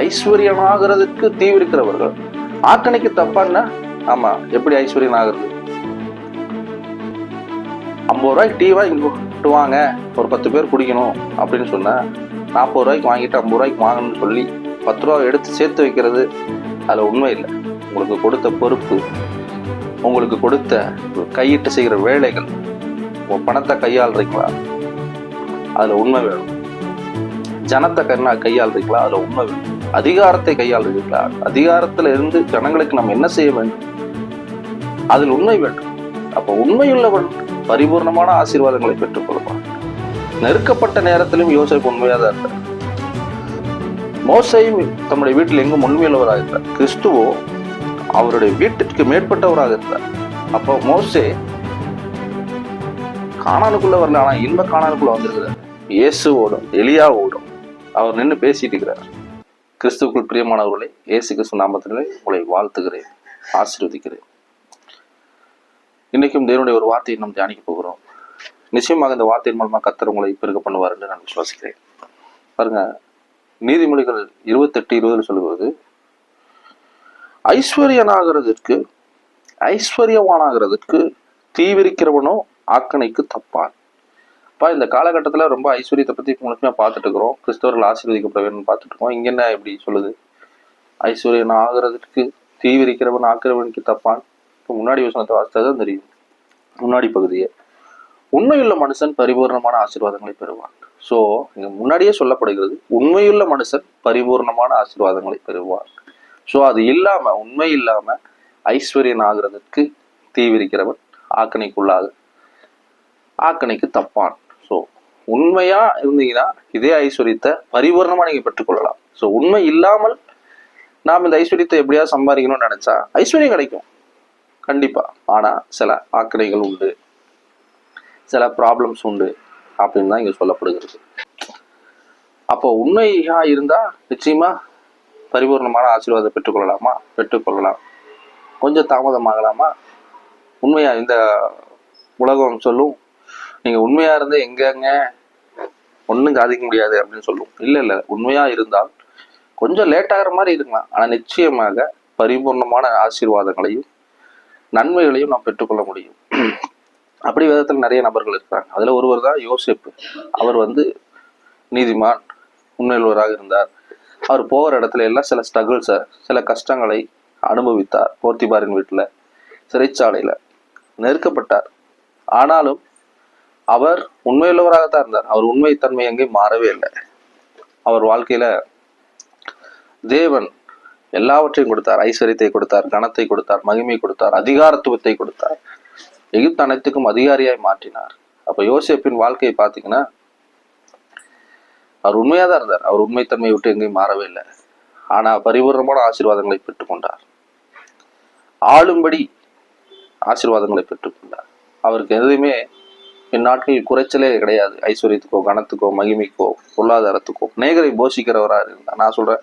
ஐஸ்வர்யனாகிறதுக்கு தீவிரிக்கிறவர்கள். ஆக்கணைக்கு தப்பான்னா ஆமா எப்படி ஐஸ்வர்யன் ஆகிறது ஐம்பது ரூபாய்க்கு டீ வாங்கிட்டு வாங்க ஒரு பத்து பேர் குடிக்கணும் அப்படின்னு சொன்னேன் நாற்பது ரூபாய்க்கு வாங்கிட்டு ஐம்பது ரூபாய்க்கு வாங்கணும்னு சொல்லி பத்து ரூபா எடுத்து சேர்த்து வைக்கிறது அதில் உண்மை இல்லை. உங்களுக்கு கொடுத்த பொறுப்பு உங்களுக்கு கொடுத்த கையிட்டு செய்கிற வேலைகள் உங்கள் பணத்தை கையாளுறீங்களா? அதில் உண்மை வேணும். ஜனத்தை கண்ணா கையாளுறீங்களா? அதில் உண்மை வேணும். அதிகாரத்தை கையாளுறீங்களா அதிகாரத்துல இருந்து ஜனங்களுக்கு நம்ம என்ன செய்ய வேண்டும்? அதில் உண்மை வேண்டும். அப்ப உண்மையுள்ளவன் பரிபூர்ணமான ஆசீர்வாதங்களை பெற்றுக் கொள்வான். நெருக்கப்பட்ட நேரத்திலும் யோசிப்பு உண்மையாக தான் இருந்தார். மோசையும் தம்முடைய வீட்டில் எங்கும் உண்மையுள்ளவராக இருந்தார். கிறிஸ்துவோ அவருடைய வீட்டிற்கு மேற்பட்டவராக இருந்தார். அப்போ மோசே காணானுக்குள்ள வரல ஆனா இன்ப காணானுக்குள்ள வந்திருக்கிறார். இயேசுவோடும் எலியாவோடும் அவர் நின்று பேசிட்டு இருக்கிறார். கிறிஸ்துவுக்குள் பிரியமானவர்களை இயேசு கிறிஸ்து நாமத்திலே உங்களை வாழ்த்துகிறேன் ஆசீர்வதிக்கிறேன். இன்றைக்கும் தேவனுடைய ஒரு வார்த்தையை நாம் தியானிக்க போகிறோம். நிச்சயமாக இந்த வார்த்தையின் மூலமாக கத்தர் உங்களை பெருக பண்ணுவார் என்று நான் விசுவாசிக்கிறேன். பாருங்க நீதிமொழிகள் இருபத்தெட்டு இருபதில் சொல்லுவது ஐஸ்வர்யனாகிறதுக்கு ஐஸ்வர்யவானாகிறதுக்கு தீவிரிக்கிறவனோ ஆக்கணைக்கு தப்பான் அப்போ இந்த காலகட்டத்தில் ரொம்ப ஐஸ்வர்யத்தை பற்றி முழுமையாக பார்த்துட்டு இருக்கிறோம். கிறிஸ்தவர்கள் ஆசீர்வதிக்கப்பட வேணும்னு பார்த்துட்டு இருக்கோம். இங்கே என்ன எப்படி சொல்லுது? ஐஸ்வர்யன் ஆகிறதுக்கு தீவிரிக்கிறவன் ஆக்கிறவனுக்கு தப்பான். இப்போ முன்னாடி வசனத்தை வாசித்தா தான் தெரியும். முன்னாடி பகுதியை. உண்மையுள்ள மனுஷன் பரிபூர்ணமான ஆசீர்வாதங்களை பெறுவான். ஸோ இங்கே முன்னாடியே சொல்லப்படுகிறது உண்மையுள்ள மனுஷன் பரிபூர்ணமான ஆசீர்வாதங்களை பெறுவான் ஸோ அது இல்லாமல் உண்மை இல்லாமல் ஐஸ்வர்யன் ஆகிறதுக்கு தீவிரிக்கிறவன் ஆக்கணைக்குள்ளாக ஆக்கணைக்கு தப்பான். உண்மையா இருந்தீங்கன்னா இதே ஐஸ்வர்யத்தை பரிபூர்ணமா நீங்க பெற்றுக்கொள்ளலாம் ஸோ உண்மை இல்லாமல் நாம் இந்த ஐஸ்வர்யத்தை எப்படியா சம்பாதிக்கணும்னு நினைச்சா ஐஸ்வர்யம் கிடைக்கும். கண்டிப்பா. ஆனா சில ஆக்கணைகள் உண்டு. சில ப்ராப்ளம்ஸ் உண்டு அப்படின்னு தான் இங்க சொல்லப்படுகிறது. அப்போ உண்மையா இருந்தா நிச்சயமா பரிபூர்ணமான ஆசீர்வாதம் பெற்றுக்கொள்ளலாமா பெற்றுக்கொள்ளலாம் கொஞ்சம் தாமதமாகலாமா? உண்மையா இந்த உலகம் சொல்லும் நீங்க உண்மையா இருந்து எங்கங்க ஒண்ணும் சாதிக்க முடியாது அப்படின்னு சொல்லும். இல்லை இல்ல உண்மையா இருந்தால் கொஞ்சம் லேட் ஆகிற மாதிரி இருக்கலாம் ஆனா நிச்சயமாக பரிபூர்ணமான ஆசீர்வாதங்களையும் நன்மைகளையும் நாம் பெற்றுக்கொள்ள முடியும். அப்படி விதத்தில் நிறைய நபர்கள் இருக்கிறாங்க அதுல ஒருவர் தான் யோசிப்பு. அவர் வந்து நீதிமான் உண்மையுள்ளவராக இருந்தார். அவர் போகிற இடத்துல எல்லாம் சில ஸ்ட்ரகிள்ஸை சில கஷ்டங்களை அனுபவித்தார். போர்த்திபாரின் வீட்டில் சிறைச்சாலையில் நெருக்கப்பட்டார். ஆனாலும் அவர் உண்மையுள்ளவராகத்தான் இருந்தார். அவர் உண்மைத்தன்மை எங்கேயும் மாறவே இல்லை. அவர் வாழ்க்கையில தேவன் எல்லாவற்றையும் கொடுத்தார். ஐஸ்வர்யத்தை கொடுத்தார் கனத்தை கொடுத்தார் மகிமை கொடுத்தார் அதிகாரத்துவத்தை கொடுத்தார். எகிப்து அனைத்துக்கும் அதிகாரியாய் மாற்றினார். அப்ப யோசிப்பின் வாழ்க்கையை பார்த்தீங்கன்னா அவர் உண்மையாக தான் இருந்தார். அவர் உண்மைத்தன்மையை விட்டு எங்கேயும் மாறவே இல்லை. ஆனா பரிபூர்ணமான ஆசீர்வாதங்களை பெற்றுக்கொண்டார் ஆளும்படி ஆசீர்வாதங்களை பெற்றுக்கொண்டார் அவருக்கு எதுவுமே இந்நாட்களில் குறைச்சலே கிடையாது. ஐஸ்வர்யத்துக்கோ கனத்துக்கோ மகிமைக்கோ பொருளாதாரத்துக்கோ. அநேகரை போஷிக்கிறவராக இருந்தால் நான் சொல்கிறேன்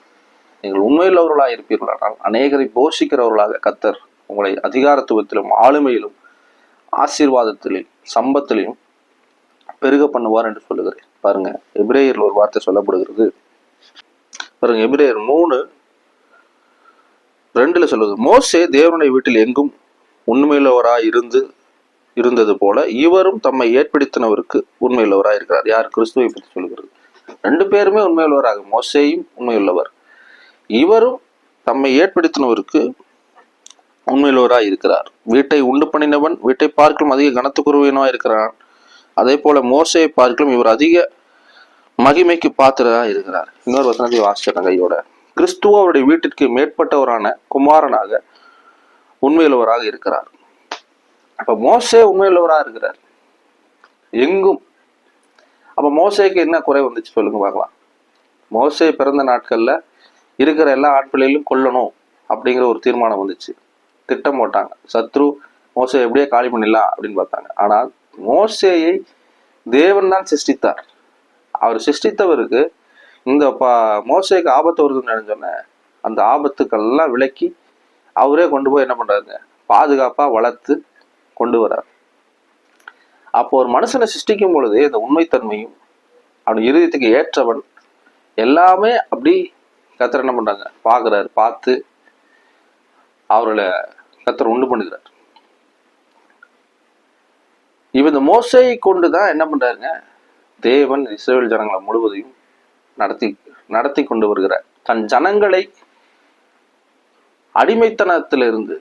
நீங்கள் உண்மையுள்ளவர்களாக இருப்பீர்களானால் அநேகரை போஷிக்கிறவர்களாக கத்தர் உங்களை அதிகாரத்துவத்திலும் ஆளுமையிலும் ஆசீர்வாதத்திலையும் சம்பத்திலையும் பெருக பண்ணுவார் என்று சொல்லுகிறேன். பாருங்க எபிரேயரில் ஒரு வார்த்தை சொல்லப்படுகிறது. பாருங்க எபிரேயர் மூணு ரெண்டுல சொல்லுது மோசே தேவனுடைய வீட்டில் எங்கும் உண்மையுள்ளவராய் இருந்து இருந்தது போல இவரும் தம்மை ஏற்படுத்தினவருக்கு உண்மையுள்ளவராக இருக்கிறார் யார்? கிறிஸ்துவை பற்றி சொல்கிறது. ரெண்டு பேருமே உண்மையுள்ளவராக. மோசேயும் உண்மையுள்ளவர். இவரும் தம்மை ஏற்படுத்தினவருக்கு உண்மையுள்ளவராக இருக்கிறார் வீட்டை உண்டு பண்ணினவன் வீட்டை பார்க்கலும் அதிக கனத்துக்குருவினவா இருக்கிறான் அதே போல மோசையை பார்க்கலும் இவர் அதிக மகிமைக்கு பாத்திரதா இருக்கிறார் இன்னொரு வசனத்தை வாசிச்சிடறேன் கையோட. கிறிஸ்துவ அவருடைய வீட்டிற்கு மேற்பட்டவரான குமாரனாக உண்மையுள்ளவராக இருக்கிறார். அப்ப மோசே உண்மையுள்ளவராக இருக்கிறார். எங்கும். அப்ப மோசேக்கு என்ன குறை வந்துச்சு சொல்லுங்க பார்க்கலாம். மோசே பிறந்த நாட்கள்ல இருக்கிற எல்லா ஆட்களையும் கொல்லணும் அப்படிங்கிற ஒரு தீர்மானம் வந்துச்சு. திட்டம் போட்டாங்க. சத்ரு மோசே எப்படியே காலி பண்ணிடலாம் அப்படின்னு பார்த்தாங்க. ஆனால் மோசேயை தேவன் தான் சிருஷ்டித்தார். அவர் சிருஷ்டித்தவருக்கு இந்த பா மோசேக்கு ஆபத்து வருதுன்னு நினைச்சோன்னே அந்த ஆபத்துக்கெல்லாம் விலக்கி அவரே கொண்டு போய் என்ன பண்ணுறாருங்க பாதுகாப்பாக வளர்த்து கொண்டு வரார். அப்போ ஒரு மனுஷனை சிருஷ்டிக்கும் பொழுது இந்த உண்மைத்தன்மையும் அவன் இருதயத்துக்கு ஏற்றவன் எல்லாமே அப்படி கத்தர் என்ன பண்றாங்க? பார்க்குறாரு பார்த்து அவர்களை கத்தர் உண்டு பண்ணுகிறார் இவ இந்த மோசையை கொண்டு தான் என்ன பண்றாருங்க? தேவன் இஸ்ரேல் ஜனங்களை முழுவதையும் நடத்தி நடத்தி கொண்டு வருகிறார். தன் ஜனங்களை அடிமைத்தனத்திலிருந்து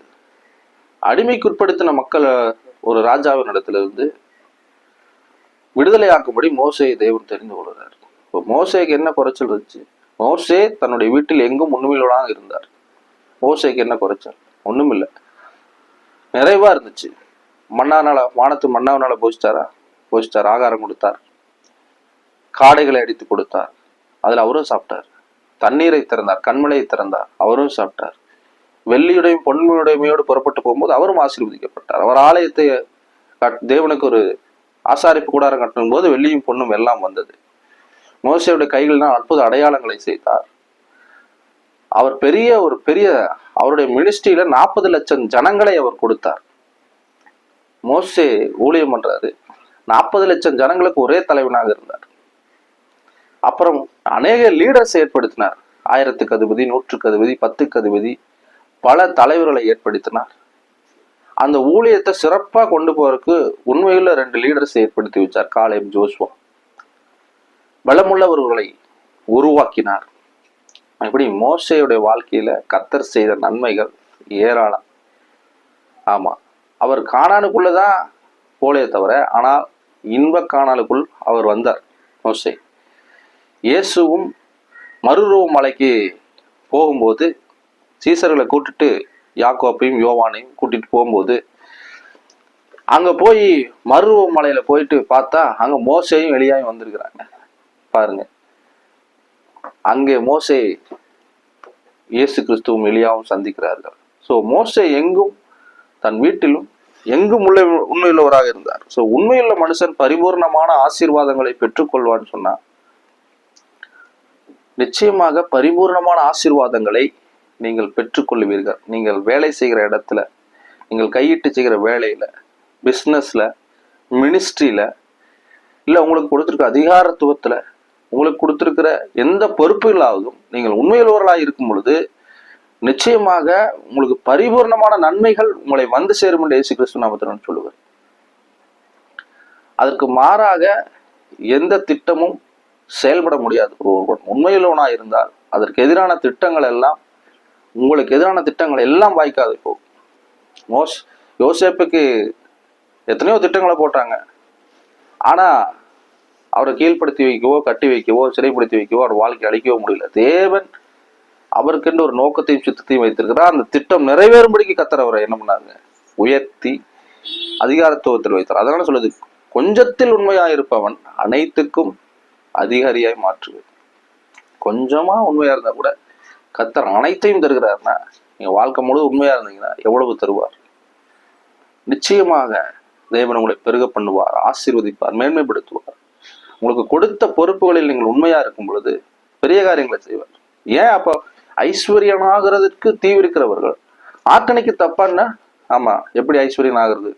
அடிமைக்குட்படுத்தின மக்களை ஒரு ராஜாவின் இடத்துல இருந்து விடுதலை ஆக்கும்படி மோசையை தேவன் தெரிந்து கொள்கிறார். இப்போ மோசைக்கு என்ன குறைச்சல் இருந்துச்சு? மோசே தன்னுடைய வீட்டில் எங்கும் உண்மையிலோடாக இருந்தார். மோசைக்கு என்ன குறைச்சல்? ஒண்ணுமில்லை. நிறைவா இருந்துச்சு. மன்னானால வானத்து மன்னாவனால போஷிச்சாரா போஷிச்சார் ஆகாரம் கொடுத்தார். காடைகளை அடித்து கொடுத்தார். அதுல அவரும் சாப்பிட்டார். தண்ணீரை திறந்தார். கண்மலையை திறந்தார். அவரும் சாப்பிட்டார். வெள்ளியுடையும் பொன்மையுடைமையோடு புறப்பட்டு போகும்போது அவரும் ஆசீர்வதிக்கப்பட்டார். அவர் ஆலயத்தை கட்- தேவனுக்கு ஒரு ஆசாரிப்பு கூடாரம் கட்டணும் போது வெள்ளியும் பொண்ணும் எல்லாம் வந்தது. மோசையுடைய கைகளினால் அற்புத அடையாளங்களை செய்தார். அவர் பெரிய ஒரு பெரிய அவருடைய மினிஸ்ட்ரியில நாற்பது லட்சம் ஜனங்களை அவர் கொடுத்தார். மோசே ஊழியம் பண்றாரு. நாற்பது லட்சம் ஜனங்களுக்கு ஒரே தலைவனாக இருந்தார். அப்புறம் அநேக லீடர்ஸ் ஏற்படுத்தினார். ஆயிரத்துக்கு அதிபதி நூற்றுக்கு அதிபதி பத்துக்கு அதிபதி பல தலைவர்களை ஏற்படுத்தினார். அந்த ஊழியத்தை சிறப்பா கொண்டு போறதுக்கு உண்மையுள்ள ரெண்டு லீடர்ஸ் ஏற்படுத்தி வச்சார் காலேம் ஜோஸ்வா பலமுள்ளவர்களை உருவாக்கினார். இப்படி மோசையுடைய வாழ்க்கையில கத்தர் செய்த நன்மைகள் ஏராளம். ஆமா அவர் காணானுக்குள்ளதான் போலே தவிர ஆனால் இன்ப காணாலுக்குள் அவர் வந்தார் மோசை. இயேசுவும் மறுரூப மலைக்கு போகும்போது சீசர்களை கூட்டிட்டு யாக்கோப்பையும் யோவானையும் கூட்டிட்டு போகும்போது அங்க போய் மறுரூப மலையில போயிட்டு பார்த்தா அங்க மோசையும் எலியாயும் வந்திருக்கிறாங்க. பாருங்க. அங்கே மோசை இயேசு கிறிஸ்துவும் எளியாவும் சந்திக்கிறார்கள். ஸோ மோசை எங்கும் தன் வீட்டிலும் எங்கும் உள்ள உண்மையுள்ளவராக இருந்தார். ஸோ உண்மையுள்ள மனுஷன் பரிபூர்ணமான ஆசீர்வாதங்களை பெற்றுக்கொள்வான்னு சொன்னா நிச்சயமாக பரிபூர்ணமான ஆசீர்வாதங்களை நீங்கள் பெற்றுக்கொள்வீர்கள். நீங்கள் வேலை செய்கிற இடத்துல நீங்கள் கையிட்டு செய்கிற வேலையில பிஸ்னஸ்ல மினிஸ்ட்ரியில் இல்லை உங்களுக்கு கொடுத்துருக்க அதிகாரத்துவத்தில் உங்களுக்கு கொடுத்துருக்கிற எந்த பொறுப்புகளாகவும் நீங்கள் உண்மையுள்ளவர்களாக இருக்கும் பொழுது நிச்சயமாக உங்களுக்கு பரிபூர்ணமான நன்மைகள் உங்களை வந்து சேரும் என்று இயேசு கிறிஸ்து நாமத்தில் சொல்லுவார் அதற்கு மாறாக எந்த திட்டமும் செயல்பட முடியாது. ஒருவன் உண்மையுள்ளவனாக இருந்தால் அதற்கு எதிரான திட்டங்கள் எல்லாம் உங்களுக்கு எதிரான திட்டங்கள் எல்லாம் வாய்க்காது இப்போ. மோஸ் யோசேப்புக்கு எத்தனையோ திட்டங்களை போட்டாங்க. ஆனா அவரை கீழ்ப்படுத்தி வைக்கவோ கட்டி வைக்கவோ சிறைப்படுத்தி வைக்கவோ அவர் வாழ்க்கை அழிக்கவோ முடியல. தேவன் அவருக்கென்று ஒரு நோக்கத்தையும் சித்தத்தையும் வைத்திருக்கிறார். அந்த திட்டம் நிறைவேறும்படிக்கு கத்தர் அவரை என்ன பண்ணாங்க உயர்த்தி அதிகாரத்துவத்தில் வைத்தார். அதனால சொல்லுது கொஞ்சத்தில் உண்மையாக இருப்பவன் அனைத்துக்கும் அதிகாரியாய் மாற்றுவது கொஞ்சமா உண்மையா இருந்தா கூட கத்தர் அனைத்தையும் தருகிறார்னா நீங்க வாழ்க்கை முழு உண்மையா இருந்தீங்கன்னா எவ்வளவு தருவார்? நிச்சயமாக தேவன் உங்களை பெருக பண்ணுவார் ஆசீர்வதிப்பார் மேன்மைப்படுத்துவார். உங்களுக்கு கொடுத்த பொறுப்புகளில் நீங்கள் உண்மையா இருக்கும் பொழுது பெரிய காரியங்களை செய்வார். ஏன் அப்போ ஐஸ்வர்யனாகிறதுக்கு தீவிரிக்கிறவர்கள்? ஆக்கணிக்கு தப்பான்னா ஆமா எப்படி ஐஸ்வர்யன் ஆகுறது?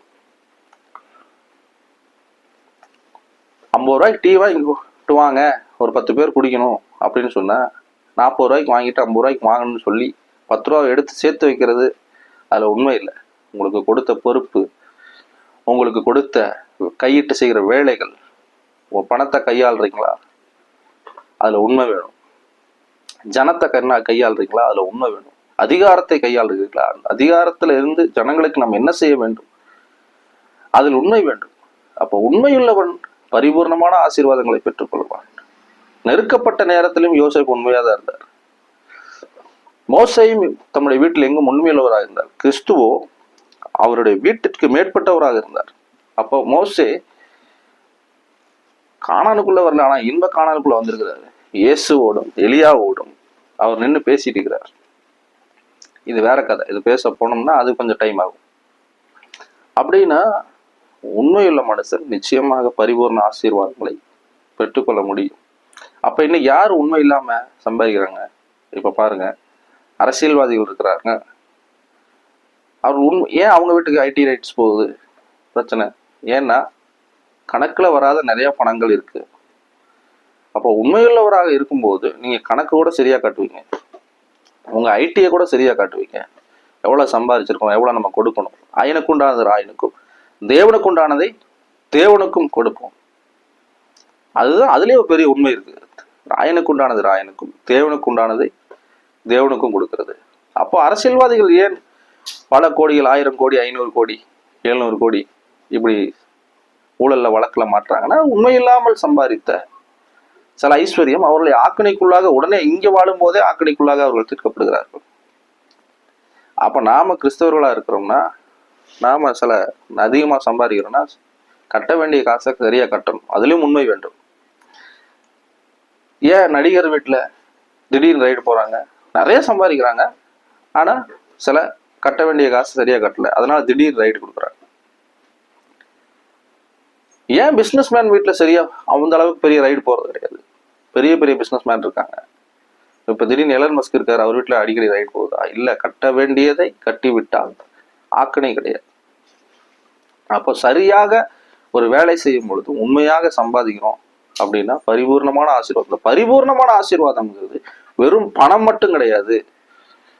ஐம்பது ரூபாய்க்கு டீ வாங்கி வாங்க ஒரு பத்து பேர் குடிக்கணும் அப்படின்னு சொன்னால் நாற்பது ரூபாய்க்கு வாங்கிட்டு ஐம்பது ரூபாய்க்கு வாங்கணும்னு சொல்லி பத்து ரூபா எடுத்து சேர்த்து வைக்கிறது அதில் உண்மை இல்லை. உங்களுக்கு கொடுத்த பொறுப்பு உங்களுக்கு கொடுத்த கையிட்டு செய்கிற வேலைகள் உங்க பணத்தை கையாளுறீங்களா? அதில் உண்மை வேணும். ஜனத்தை கண்ணா கையாளுறீங்களா? அதில் உண்மை வேணும். அதிகாரத்தை கையாளுறீங்களா அந்த அதிகாரத்தில் இருந்து ஜனங்களுக்கு நம்ம என்ன செய்ய வேண்டும்? அதில் உண்மை வேண்டும். அப்போ உண்மையுள்ளவன் பரிபூர்ணமான ஆசீர்வாதங்களை பெற்றுக்கொள்வான். நெருக்கப்பட்ட நேரத்திலும் யோசேப்பு உண்மையாக தான் இருந்தார். மோசையும் தம்முடைய வீட்டில் எங்கும் உண்மையுள்ளவராக இருந்தார். கிறிஸ்துவோ அவருடைய வீட்டிற்கு மேற்பட்டவராக இருந்தார். அப்போ மோசே காணானுக்குள்ள வரல ஆனால் இன்ப காணானுக்குள்ள வந்திருக்கிறாரு. இயேசுவோடும் எளியாவோடும் அவர் நின்று பேசிட்டு இருக்கிறார். இது வேற கதை. இது பேச போனோம்னா அது கொஞ்சம் டைம் ஆகும். அப்படின்னா உண்மையுள்ள மனுஷன் நிச்சயமாக பரிபூர்ண ஆசீர்வாதங்களை பெற்றுக்கொள்ள முடியும். அப்ப இன்னும் யார் உண்மை இல்லாம சம்பாதிக்கிறாங்க? இப்ப பாருங்க. அரசியல்வாதிகள் இருக்கிறாங்க. அவர் உண்மை ஏன் அவங்க வீட்டுக்கு ஐடி ரைட்ஸ் போகுது? பிரச்சனை. ஏன்னா கணக்குல வராத நிறைய பணங்கள் இருக்கு. அப்போ உண்மையுள்ளவராக இருக்கும்போது நீங்க கணக்கு கூட சரியா காட்டுவீங்க. உங்க ஐடியை கூட சரியா காட்டுவீங்க. எவ்வளவு சம்பாதிச்சிருக்கோம் எவ்வளவு நம்ம கொடுக்கணும். ஐயனுக்கு உண்டானது ராயனுக்கும். தேவனுக்கு உண்டானதை தேவனுக்கும் கொடுப்போம். அதுதான் அதுலேயே ஒரு பெரிய உண்மை இருக்குது ராயனுக்கு உண்டானது ராயனுக்கும் தேவனுக்கு உண்டானதை தேவனுக்கும் கொடுக்கறது. அப்போ அரசியல்வாதிகள் ஏன் பல கோடிகள் ஆயிரம் கோடி ஐநூறு கோடி எழுநூறு கோடி இப்படி ஊழலில் வழக்கில் மாட்டுறாங்கன்னா உண்மை இல்லாமல் சம்பாதித்த சில ஐஸ்வர்யம் அவர்களை ஆக்கணிக்குள்ளாக உடனே இங்கே வாழும் போதே ஆக்கணிக்குள்ளாக அவர்கள் தீர்க்கப்படுகிறார்கள். அப்போ நாம் கிறிஸ்தவர்களாக இருக்கிறோம்னா நாம சில அதிகமாக சம்பாதிக்கிறோம்னா கட்ட வேண்டிய காசை சரியாக கட்டணும். அதுலேயும் உண்மை வேண்டும். ஏன் நடிகர் வீட்டில் திடீர்னு ரைடு போறாங்க? நிறைய சம்பாதிக்கிறாங்க. ஆனா சில கட்ட வேண்டிய காசு சரியா கட்டல. அதனால திடீர் ரைடு கொடுக்குறாங்க. ஏன் பிஸ்னஸ் மேன் வீட்டில் சரியா அந்த அளவுக்கு பெரிய ரைடு போறது கிடையாது? பெரிய பெரிய பிஸ்னஸ் மேன் இருக்காங்க. இப்போ திடீர்னு எலன் மஸ்க் இருக்கார் அவர் வீட்டில் அடிக்கடி ரைடு போகுதா? இல்லை கட்ட வேண்டியதை கட்டி விட்டால் ஆக்கணை கிடையாது. அப்போ சரியாக ஒரு வேலை செய்யும் பொழுது உண்மையாக சம்பாதிக்கிறோம். அப்படின்னா பரிபூர்ணமான ஆசீர்வாதம். பரிபூர்ணமான ஆசீர்வாதம்ங்கிறது வெறும் பணம் மட்டும் கிடையாது.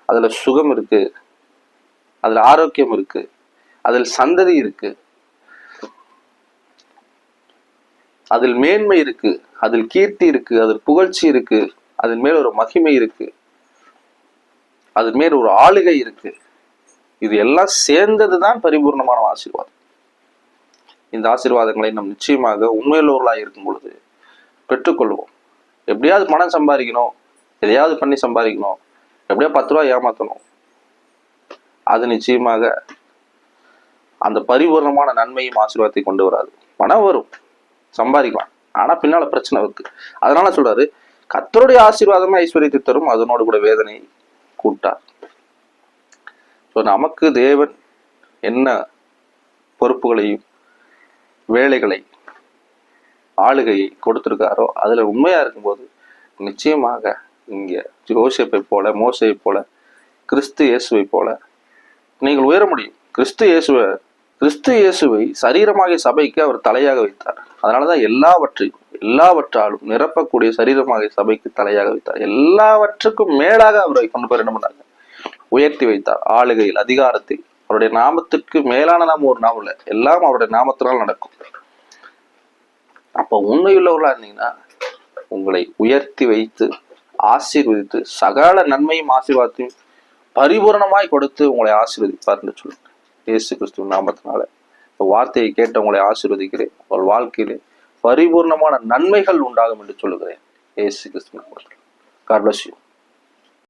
அதுல சுகம் இருக்கு. அதுல ஆரோக்கியம் இருக்கு. அதில் சந்ததி இருக்கு. அதில் மேன்மை இருக்கு. அதில் கீர்த்தி இருக்கு. அதில் புகழ்ச்சி இருக்கு. அதன் மேல் ஒரு மகிமை இருக்கு. அதன் மேல் ஒரு ஆளுகை இருக்கு. இது எல்லாம் சேர்ந்தது தான் பரிபூர்ணமான ஆசீர்வாதம். இந்த ஆசீர்வாதங்களை நம் நிச்சயமாக உண்மையுள்ளவர்களாக இருக்கும் பொழுது பெற்றுக்கொள்வோம். எப்படியாவது பணம் சம்பாதிக்கணும் எதையாவது பண்ணி சம்பாதிக்கணும் எப்படியா பத்து ரூபா ஏமாத்தணும். அது நிச்சயமாக அந்த பரிபூர்ணமான நன்மையும் ஆசீர்வாதத்தை கொண்டு வராது. பணம் வரும் சம்பாதிக்கலாம். ஆனா பின்னால பிரச்சனை இருக்கு. அதனால சொல்றாரு கத்தருடைய ஆசீர்வாதமே ஐஸ்வர்யத்தை தரும் அதனோடு கூட வேதனை கூட்டார். ஸோ நமக்கு தேவன் என்ன பொறுப்புகளையும் வேலைகளை ஆளுகையை கொடுத்துருக்காரோ அதில் உண்மையாக இருக்கும்போது நிச்சயமாக இங்கே ஜோசியப்பை போல மோசையை போல கிறிஸ்து இயேசுவை போல நீங்கள் உயர முடியும். கிறிஸ்து இயேசுவை கிறிஸ்து இயேசுவை சரீரமாகிய சபைக்கு அவர் தலையாக வைத்தார். அதனாலதான் எல்லாவற்றையும் எல்லாவற்றாலும் நிரப்பக்கூடிய சரீரமாகிய சபைக்கு தலையாக வைத்தார். எல்லாவற்றுக்கும் மேலாக அவரை கொண்டு போய் என்ன பண்ணாங்க? உயர்த்தி வைத்தார். ஆளுகையில் அதிகாரத்தில். அவருடைய நாமத்திற்கு மேலான நாம ஒரு நாமம் இல்லை எல்லாம் அவருடைய நாமத்தினால் நடக்கும். அப்போ உண்மையுள்ளவர்களாக இருந்தீங்கன்னா உங்களை உயர்த்தி வைத்து ஆசீர்வதித்து சகல நன்மையும் ஆசீர்வாதத்தையும் பரிபூரணமாய் கொடுத்து உங்களை ஆசீர்வதிப்பார்னு சொல்லுங்க. இயேசு கிறிஸ்துவ நாமத்தினால இந்த வார்த்தையை கேட்டு உங்களை ஆசீர்வதிக்கிறேன். உங்கள் வாழ்க்கையிலே பரிபூர்ணமான நன்மைகள் உண்டாகும் என்று சொல்லுகிறேன். ஏசு கிறிஸ்துவ நாமத்தில் God.